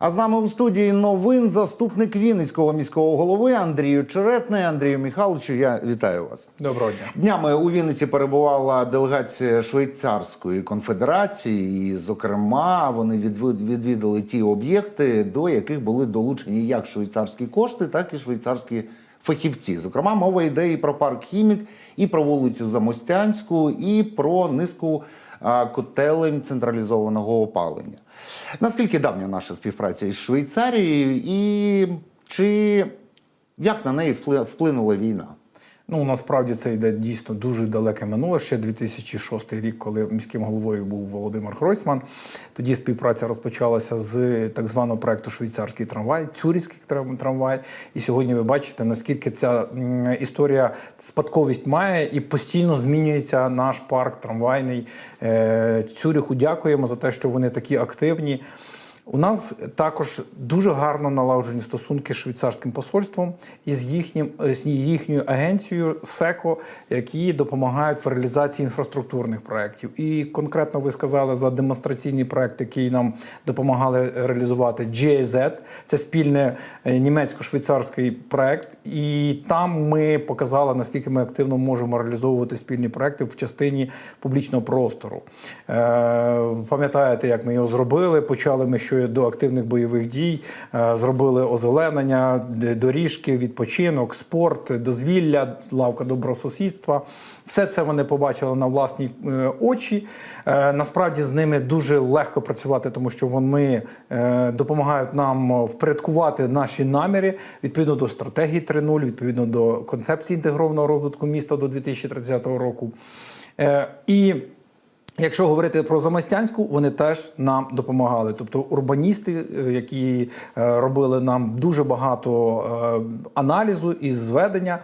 А з нами у студії новин заступник Вінницького міського голови Андрію Черетний. Андрію Михайловичу, я вітаю вас. Доброго дня. Днями у Вінниці перебувала делегація Швейцарської конфедерації, і, зокрема, вони відвід- відвідали ті об'єкти, до яких були долучені як швейцарські кошти, так і швейцарські фахівці. Зокрема, мова йде і про парк Хімік, і про вулицю Замостянську, і про низку котелень централізованого опалення. Наскільки давня наша співпраця із Швейцарією, і чи як на неї впли- вплинула війна? Ну насправді це йде дійсно дуже далеке минуле. Ще 2006 рік, коли міським головою був Володимир Гройсман. Тоді співпраця розпочалася з так званого проекту Швейцарський трамвай, Цюрівський трам- трамвай. І сьогодні ви бачите, наскільки ця історія спадковість має і постійно змінюється наш парк трамвайний. Е, Цюріху дякуємо за те, що вони такі активні. У нас також дуже гарно налагоджені стосунки з швейцарським посольством і з їхнім з їхньою агенцією СЕКО, які допомагають в реалізації інфраструктурних проєктів. І конкретно ви сказали за демонстраційний проєкт, який нам допомагали реалізувати GIZ. Це спільний е, німецько-швейцарський проєкт. І там ми показали, наскільки ми активно можемо реалізовувати спільні проекти в частині публічного простору. Е, Пам'ятаєте, як ми його зробили? Почали ми що до активних бойових дій, е, зробили озеленення, доріжки, відпочинок, спорт, дозвілля, лавка добросусідства. Все це вони побачили на власні е, очі. Е, Насправді з ними дуже легко працювати, тому що вони допомагають нам впорядкувати наші наміри відповідно до стратегії 3.0, відповідно до концепції інтегрованого розвитку міста до 2030 року. Якщо говорити про Замостянську, вони теж нам допомагали. Тобто урбаністи, е, які е, робили нам дуже багато е, аналізу і зведення.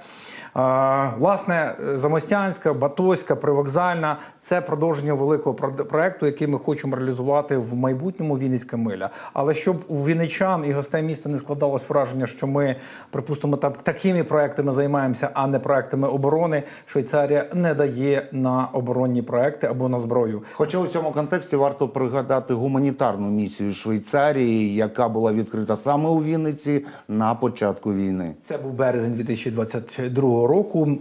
Власне, Замостянська, Батоська, Привокзальна це продовження великого про- проекту, який ми хочемо реалізувати в майбутньому Вінницька миля. Але щоб у вінничан і гостей міста не складалось враження, що ми, припустимо, так, такими проектами займаємося, а не проектами оборони. Швейцарія не дає на оборонні проекти або на зброю. Хоча у цьому контексті варто пригадати гуманітарну місію Швейцарії, яка була відкрита саме у Вінниці на початку війни. Це був березень 2022 року.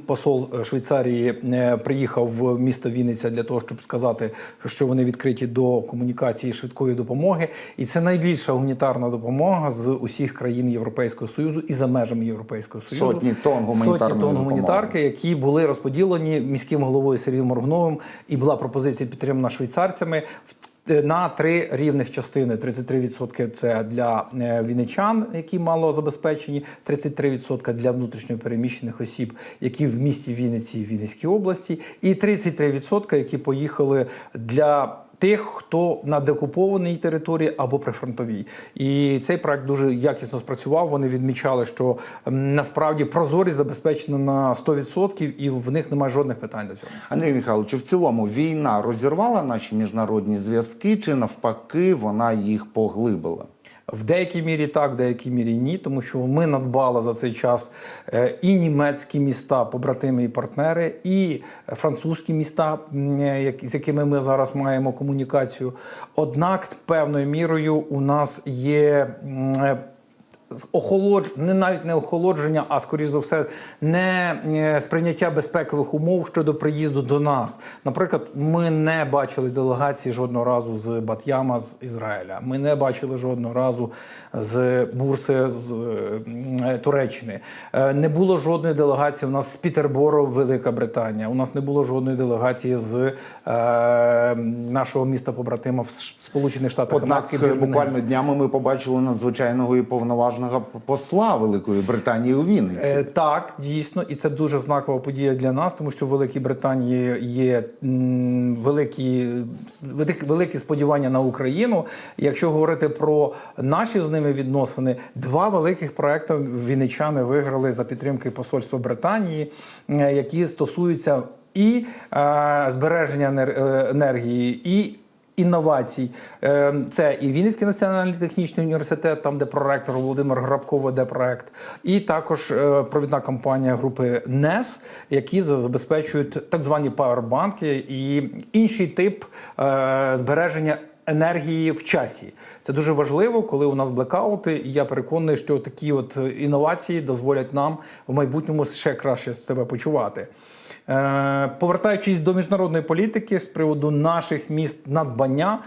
Посол е, Швейцарії е, приїхав в місто Вінниця для того, щоб сказати, що вони відкриті до комунікації швидкої допомоги. І це найбільша гуманітарна допомога з усіх країн Європейського союзу і за межами Європейського союзу. Сотні тонн гуманітарної Сотні тонн допомоги. гуманітарки, які були розподілені міським головою Сергієм Моргновим, і була пропозиція підтримана швейцарцями. На три рівних частини: 33% це для віничан, вінничан, які мало забезпечені, 33% для внутрішньопереміщених осіб, які в місті Вінниці і Вінницькій області, і 33%, які поїхали для тих, хто на деокупованій території або прифронтовій. І цей проект дуже якісно спрацював. Вони відмічали, що насправді прозорість забезпечена на 100% і в них немає жодних питань до цього. Андрій Михайлович, в цілому війна розірвала наші міжнародні зв'язки, чи навпаки вона їх поглибила? В деякій мірі так, в деякій мірі ні, тому що ми надбали за цей час е, і німецькі міста, побратими і партнери, і французькі міста, е, з якими ми зараз маємо комунікацію. Однак, певною мірою у нас є. З охолодж... не навіть не охолодження, а скоріш за все, не е, сприйняття безпекових умов щодо приїзду до нас. Наприклад, ми не бачили делегації жодного разу з Бат'яма з Ізраїля. Ми не бачили жодного разу з Бурси з е, Туреччини. Е, Не було жодної делегації. У нас з Пітербору, Велика Британія. У нас не було жодної делегації з е, нашого міста побратима в Сполучених Штатах Однак. Буквально днями ми побачили надзвичайного і повноважного посла Великої Британії у Вінниці. Е, Так, дійсно, і це дуже знакова подія для нас, тому що в Великій Британії є м, великі, великі, великі сподівання на Україну. Якщо говорити про наші з ними відносини, два великих проекти вінничани виграли за підтримки посольства Британії, е, які стосуються і е, збереження е, енергії, і інновацій. Е, Це і Вінницький національний технічний університет, там де проректор Володимир Грабко веде проект, і також е, провідна компанія групи НЕС, які забезпечують так звані павербанки і інший тип е, збереження енергії в часі. Це дуже важливо, коли у нас блекаути. І я переконаний, що такі от інновації дозволять нам в майбутньому ще краще себе почувати. Е, Повертаючись до міжнародної політики з приводу наших міст надбання.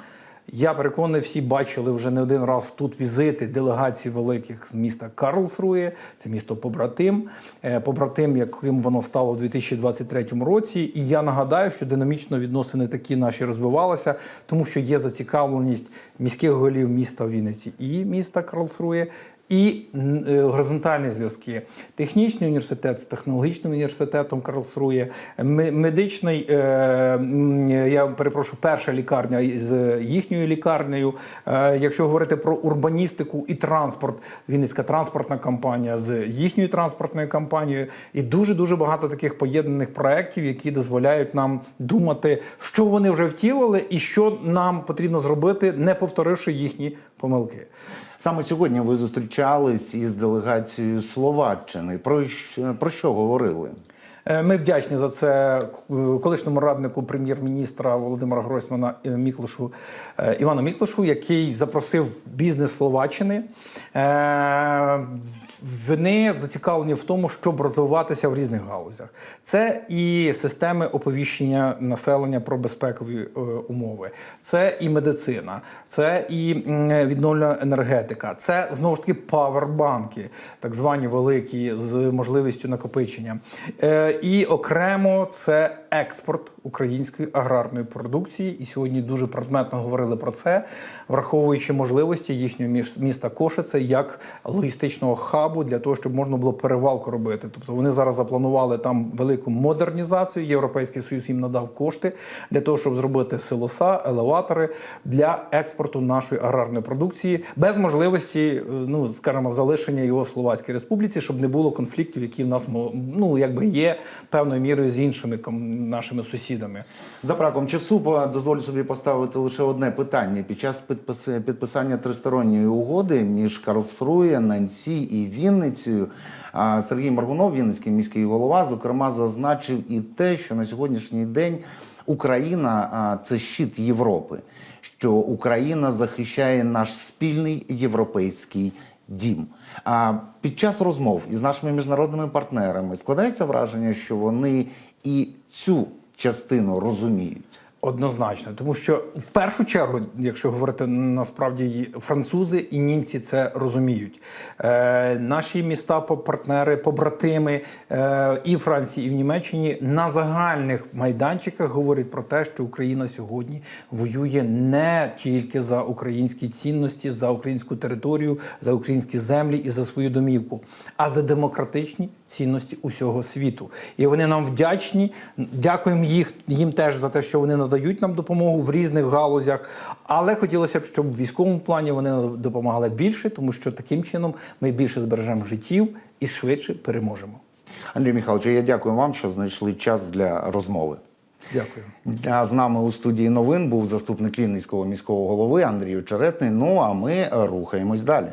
Я переконаний, всі бачили вже не один раз тут візити делегацій великих з міста Карлсрує, це місто побратим, е, побратим, яким воно стало в 2023 році. І я нагадаю, що динамічно відносини такі наші розвивалися, тому що є зацікавленість міських голів міста Вінниці і міста Карлсрує. І е, горизонтальні зв'язки. Технічний університет з технологічним університетом Карлсрує, ме- медичний, е, я перепрошую, перша лікарня з їхньою лікарнею. Е, якщо говорити про урбаністику і транспорт, Вінницька транспортна компанія з їхньою транспортною компанією. І дуже дуже багато таких поєднаних проєктів, які дозволяють нам думати, що вони вже втілили, і що нам потрібно зробити, не повторивши їхні помилки. Саме сьогодні ви зустрічались із делегацією Словаччини. Про що, про що говорили? Е, Ми вдячні за це е, колишньому раднику прем'єр-міністра Володимира Гройсмана е, Міклушу Івану Міклушу, який запросив бізнес Словаччини. Вони зацікавлені в тому, щоб розвиватися в різних галузях. Це і системи оповіщення населення про безпекові умови, це і медицина, це і відновлена енергетика, це знову ж таки павербанки, так звані великі з можливістю накопичення. Е, І окремо це експорт української аграрної продукції. І сьогодні дуже предметно говорили про це, враховуючи можливості їхнього міста Кошице як логістичного хабу для того, щоб можна було перевалку робити. Тобто вони зараз запланували там велику модернізацію. Європейський союз їм надав кошти для того, щоб зробити силоса, елеватори для експорту нашої аграрної продукції без можливості, е, ну скажімо, залишення його в Словацькій Республіці, щоб не було конфліктів, які в нас ну якби є певною мірою з іншими нашими сусідами. За браком часу дозволю собі поставити лише одне питання. Під час підпис- підписання тристоронньої угоди між Карлсрує, Нансі і Вінницею Сергій Маргунов, Вінницький міський голова, зокрема зазначив і те, що на сьогоднішній день Україна це щит Європи, що Україна захищає наш спільний європейський дім. А під час розмов із нашими міжнародними партнерами складається враження, що вони і цю частину розуміють. Однозначно, тому що в першу чергу, якщо говорити насправді, французи і німці це розуміють. Е, наші міста, партнери, побратими е, і Франції, і в Німеччині на загальних майданчиках говорять про те, що Україна сьогодні воює не тільки за українські цінності, за українську територію, за українські землі і за свою домівку, а за демократичні цінності усього світу. І вони нам вдячні. Дякуємо їх їм теж за те, що вони надають нам допомогу в різних галузях. Але хотілося б, щоб в військовому плані вони допомагали більше, тому що таким чином ми більше збережемо життів і швидше переможемо. Андрій Михайлович, я дякую вам, що знайшли час для розмови. Дякую. А з нами у студії новин був заступник Вінницького міського голови Андрій Очеретний. Ну а ми рухаємось далі.